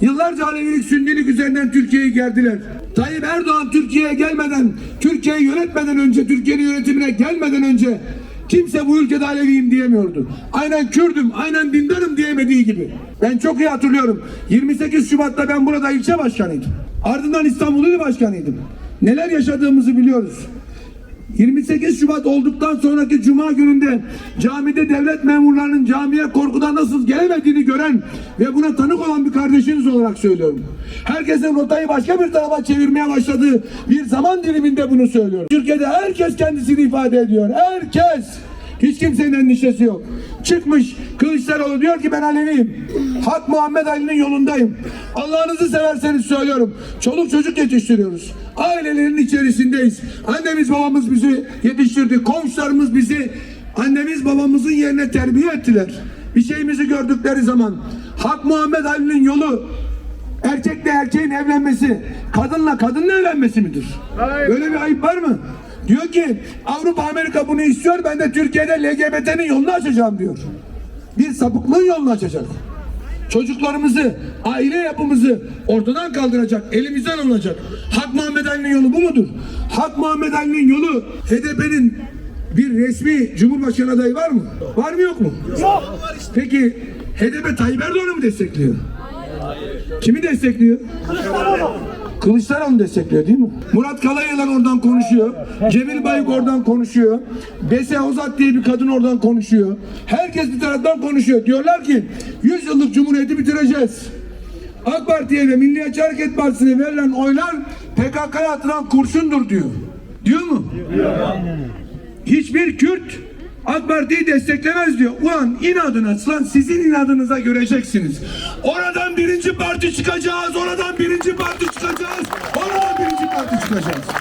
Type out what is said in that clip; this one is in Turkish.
Yıllarca Alevilik Sünnilik üzerinden Türkiye'yi gerdiler. Tayyip Erdoğan Türkiye'ye gelmeden, Türkiye'yi yönetmeden önce, Türkiye'nin yönetimine gelmeden önce kimse bu ülkede Aleviyim diyemiyordu. Aynen Kürdüm, aynen dindarım diyemediği gibi. Ben çok iyi hatırlıyorum. 28 Şubat'ta ben burada ilçe başkanıydım. Ardından İstanbul İl Başkanıydım. Neler yaşadığımızı biliyoruz. 28 Şubat olduktan sonraki Cuma gününde camide devlet memurlarının camiye korkudan nasıl gelemediğini gören ve buna tanık olan bir kardeşiniz olarak söylüyorum. Herkesin rotayı başka bir tarafa çevirmeye başladığı bir zaman diliminde bunu söylüyorum. Türkiye'de herkes kendisini ifade ediyor. Herkes. Hiç kimsenin endişesi yok. Çıkmış Kılıçdaroğlu diyor ki ben Aleviyim. Hak Muhammed Ali'nin yolundayım. Allah'ınızı severseniz söylüyorum. Çoluk çocuk yetiştiriyoruz. Ailelerin içerisindeyiz. Annemiz babamız bizi yetiştirdi. Komşularımız bizi annemiz babamızın yerine terbiye ettiler. Bir şeyimizi gördükleri zaman Hak Muhammed Ali'nin yolu erkekle erkeğin evlenmesi kadınla kadınla evlenmesi midir? Böyle bir ayıp var mı? Diyor ki Avrupa Amerika bunu istiyor ben de Türkiye'de LGBT'nin yolunu açacağım diyor. Bir sapıklığın yolunu açacak. Çocuklarımızı, aile yapımızı ortadan kaldıracak, elimizden alınacak. Hak Muhammed Ali'nin yolu bu mudur? Hak Muhammed Ali'nin yolu HDP'nin bir resmi Cumhurbaşkanı adayı var mı? Var mı yok mu? Yok. Peki HDP Tayyip Erdoğan'ı mı destekliyor? Kimi destekliyor? Kılıçdaroğlu destekliyor değil mi? Murat Kalayılan oradan konuşuyor. Cemil Bayık oradan konuşuyor. Bese Ozat diye bir kadın oradan konuşuyor. Herkes bir taraftan konuşuyor. Diyorlar ki 100 yıllık cumhuriyeti bitireceğiz. AK Parti'ye ve Milliyetçi Hareket Partisi'ne verilen oylar PKK'ya atılan kurşundur diyor. Diyor mu? Hiçbir Kürt AK Parti'yi desteklemez diyor. Ulan inadına lan sizin inadınıza göreceksiniz. Oradan birinci parti çıkacağız. Oradan birinci parti çıkacağız. Oradan birinci parti çıkacağız.